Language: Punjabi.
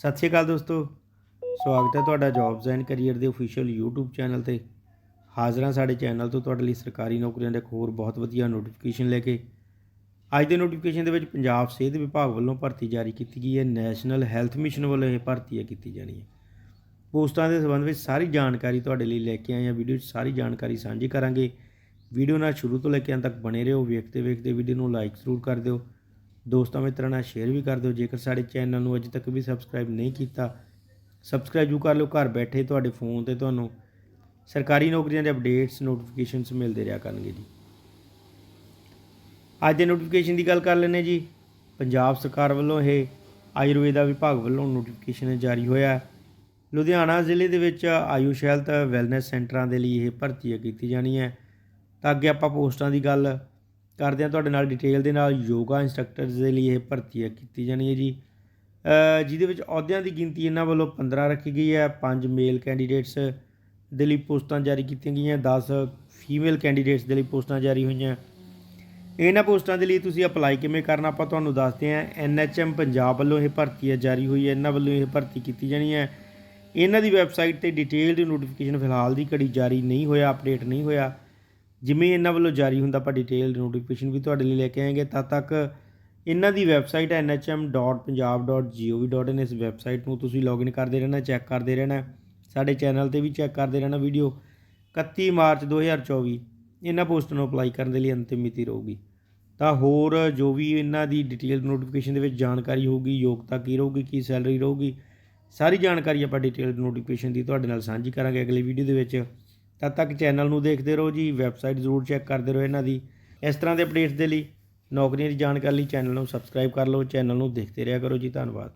ਸਤਿ ਸ਼੍ਰੀ ਅਕਾਲ ਦੋਸਤੋ। ਸਵਾਗਤ ਹੈ ਤੁਹਾਡਾ ਜੌਬਸ ਐਂਡ ਕੈਰੀਅਰ ਦੇ ਅਫੀਸ਼ੀਅਲ YouTube ਚੈਨਲ ਤੇ। ਹਾਜ਼ਰਾਂ ਸਾਡੇ ਚੈਨਲ ਤੋਂ ਤੁਹਾਡੇ ਲਈ ਸਰਕਾਰੀ ਨੌਕਰੀਆਂ ਦੇ ਇੱਕ ਹੋਰ ਬਹੁਤ ਵਧੀਆ ਨੋਟੀਫਿਕੇਸ਼ਨ ਲੈ ਕੇ। ਅੱਜ ਦੇ ਨੋਟੀਫਿਕੇਸ਼ਨ ਦੇ ਵਿੱਚ ਪੰਜਾਬ ਸਿਹਤ ਵਿਭਾਗ ਵੱਲੋਂ ਭਰਤੀ ਜਾਰੀ ਕੀਤੀ ਗਈ ਹੈ। ਨੈਸ਼ਨਲ ਹੈਲਥ ਮਿਸ਼ਨ ਵੱਲੋਂ ਇਹ ਭਰਤੀ ਹੈ ਕੀਤੀ ਜਾਣੀ ਹੈ ਪੋਸਟਾਂ ਦੇ ਸੰਬੰਧ ਵਿੱਚ ਸਾਰੀ ਜਾਣਕਾਰੀ ਤੁਹਾਡੇ ਲਈ ਲੈ ਕੇ ਆਏ ਹਾਂ। ਵੀਡੀਓ 'ਚ ਸਾਰੀ ਜਾਣਕਾਰੀ ਸਾਂਝੀ ਕਰਾਂਗੇ। ਵੀਡੀਓ ਨਾਲ ਸ਼ੁਰੂ ਤੋਂ ਲੈ ਕੇ ਅੰਤ ਤੱਕ ਬਣੇ ਰਹੋ। ਵੇਖਦੇ ਵੇਖਦੇ ਵੀਡੀਓ ਨੂੰ ਲਾਈਕ ਜ਼ਰੂਰ ਕਰ ਦਿਓ। ਦੋਸਤਾਂ ਮਿੱਤਰਾਂ ਨਾਲ ਸ਼ੇਅਰ ਵੀ ਕਰ ਦਿਓ। ਜੇਕਰ ਸਾਡੇ ਚੈਨਲ ਨੂੰ ਅਜੇ ਤੱਕ ਵੀ ਸਬਸਕ੍ਰਾਈਬ ਨਹੀਂ ਕੀਤਾ ਸਬਸਕ੍ਰਾਈਬ ਜੂ ਕਰ ਲਿਓ। ਘਰ ਬੈਠੇ ਤੁਹਾਡੇ ਫੋਨ ਤੇ ਤੁਹਾਨੂੰ ਸਰਕਾਰੀ ਨੌਕਰੀਆਂ ਦੇ ਅਪਡੇਟਸ ਨੋਟੀਫਿਕੇਸ਼ਨਸ ਮਿਲਦੇ ਰਿਹਾ ਕਰਨਗੇ ਜੀ। ਅੱਜ ਦੇ ਨੋਟੀਫਿਕੇਸ਼ਨ ਦੀ ਗੱਲ ਕਰ ਲੈਂਦੇ ਜੀ। ਪੰਜਾਬ ਸਰਕਾਰ ਵੱਲੋਂ ਇਹ ਆਯੁਰਵੇਦਾ ਵਿਭਾਗ ਵੱਲੋਂ ਨੋਟੀਫਿਕੇਸ਼ਨ ਜਾਰੀ ਹੋਇਆ ਲੁਧਿਆਣਾ ਜ਼ਿਲ੍ਹੇ ਦੇ ਵਿੱਚ ਆਯੁਸ਼ ਹੈਲਥ ਵੈਲਨੈਸ ਸੈਂਟਰਾਂ ਦੇ ਲਈ ਇਹ ਭਰਤੀ ਕੀਤੀ ਜਾਣੀ ਹੈ। ਤਾਂ ਅੱਗੇ ਆਪਾਂ ਪੋਸਟਾਂ ਦੀ ਗੱਲ ਕਰਦੇ ਹਾਂ ਤੁਹਾਡੇ ਨਾਲ ਡਿਟੇਲ ਦੇ ਨਾਲ, ਯੋਗਾ ਇੰਸਟ੍ਰਕਟਰਸ ਦੇ ਲਈ ਇਹ ਭਰਤੀ ਹੈ ਕੀਤੀ ਜਾਣੀ ਹੈ ਜੀ ਜਿਹਦੇ ਵਿੱਚ ਅਹੁਦਿਆਂ ਦੀ ਗਿਣਤੀ ਇਹਨਾਂ ਵੱਲੋਂ 15 ਰੱਖੀ ਗਈ ਹੈ 5 ਮੇਲ ਕੈਂਡੀਡੇਟਸ ਦੇ ਲਈ ਪੋਸਟਾਂ ਜਾਰੀ ਕੀਤੀਆਂ ਗਈਆਂ 10 ਫੀਮੇਲ ਕੈਂਡੀਡੇਟਸ ਦੇ ਲਈ ਪੋਸਟਾਂ ਜਾਰੀ ਹੋਈਆਂ। ਇਹਨਾਂ ਪੋਸਟਾਂ ਦੇ ਲਈ ਤੁਸੀਂ ਅਪਲਾਈ ਕਿਵੇਂ ਕਰਨਾ, ਆਪਾਂ ਤੁਹਾਨੂੰ ਦੱਸਦੇ ਹਾਂ। ਐਨਐਚਐਮ ਪੰਜਾਬ ਵੱਲੋਂ ਇਹ ਭਰਤੀ ਹੈ ਜਾਰੀ ਹੋਈ ਹੈ, ਇਹਨਾਂ ਵੱਲੋਂ ਇਹ ਭਰਤੀ ਕੀਤੀ ਜਾਣੀ ਹੈ। ਇਹਨਾਂ ਦੀ ਵੈਬਸਾਈਟ ਤੇ ਡਿਟੇਲਡ ਨੋਟੀਫਿਕੇਸ਼ਨ ਫਿਲਹਾਲ ਦੀ ਘੜੀ ਜਾਰੀ ਨਹੀਂ ਹੋਇਆ ਅਪਡੇਟ ਨਹੀਂ ਹੋਇਆ। ਜਿਵੇਂ ਇਹਨਾਂ ਵੱਲੋਂ ਜਾਰੀ ਹੁੰਦਾ ਆਪਾਂ ਡਿਟੇਲ ਨੋਟੀਫਿਕੇਸ਼ਨ ਵੀ ਤੁਹਾਡੇ ਲਈ ਲੈ ਕੇ ਆਏਗੇ ਤਦ ਤੱਕ ਇਹਨਾਂ ਦੀ ਵੈਬਸਾਈਟ ਹੈ nhm.punjab.gov.in ਇਸ ਵੈਬਸਾਈਟ ਨੂੰ ਤੁਸੀਂ ਲੌਗਇਨ ਕਰਦੇ ਰਹਿਣਾ ਚੈੱਕ ਕਰਦੇ ਰਹਿਣਾ, ਸਾਡੇ ਚੈਨਲ ਤੇ ਵੀ ਚੈੱਕ ਕਰਦੇ ਰਹਿਣਾ ਵੀਡੀਓ 31 ਮਾਰਚ 2024 ਇਹਨਾਂ ਪੋਸਟਾਂ ਨੂੰ ਅਪਲਾਈ ਕਰਨ ਦੇ ਲਈ ਅੰਤਿਮ ਮਿਤੀ ਰਹੂਗੀ। ਤਾਂ ਹੋਰ ਜੋ ਵੀ ਇਹਨਾਂ ਦੀ ਡਿਟੇਲ ਨੋਟੀਫਿਕੇਸ਼ਨ ਦੇ ਵਿੱਚ ਜਾਣਕਾਰੀ ਹੋਊਗੀ, ਯੋਗਤਾ ਕੀ ਰਹੂਗੀ, ਕੀ ਸੈਲਰੀ ਰਹੂਗੀ, ਸਾਰੀ ਜਾਣਕਾਰੀ ਆਪਾਂ ਡਿਟੇਲ ਨੋਟੀਫਿਕੇਸ਼ਨ ਦੀ ਤੁਹਾਡੇ ਨਾਲ ਸਾਂਝੀ ਕਰਾਂਗੇ ਅਗਲੀ ਵੀਡੀਓ ਦੇ ਵਿੱਚ। ਤਦ ਤੱਕ ਚੈਨਲ ਨੂੰ ਦੇਖਦੇ ਰਹੋ ਜੀ ਵੈਬਸਾਈਟ ਜ਼ਰੂਰ ਚੈੱਕ ਕਰਦੇ ਰਹੋ ਇਹਨਾਂ ਦੀ। ਇਸ ਤਰ੍ਹਾਂ ਦੇ ਅਪਡੇਟਸ ਦੇ ਲਈ ਨੌਕਰੀਆਂ ਦੀ ਜਾਣਕਾਰੀ ਲਈ ਚੈਨਲ ਨੂੰ ਸਬਸਕ੍ਰਾਈਬ ਕਰ ਲਓ, ਚੈਨਲ ਨੂੰ ਦੇਖਦੇ ਰਿਹਾ ਕਰੋ ਜੀ, ਧੰਨਵਾਦ।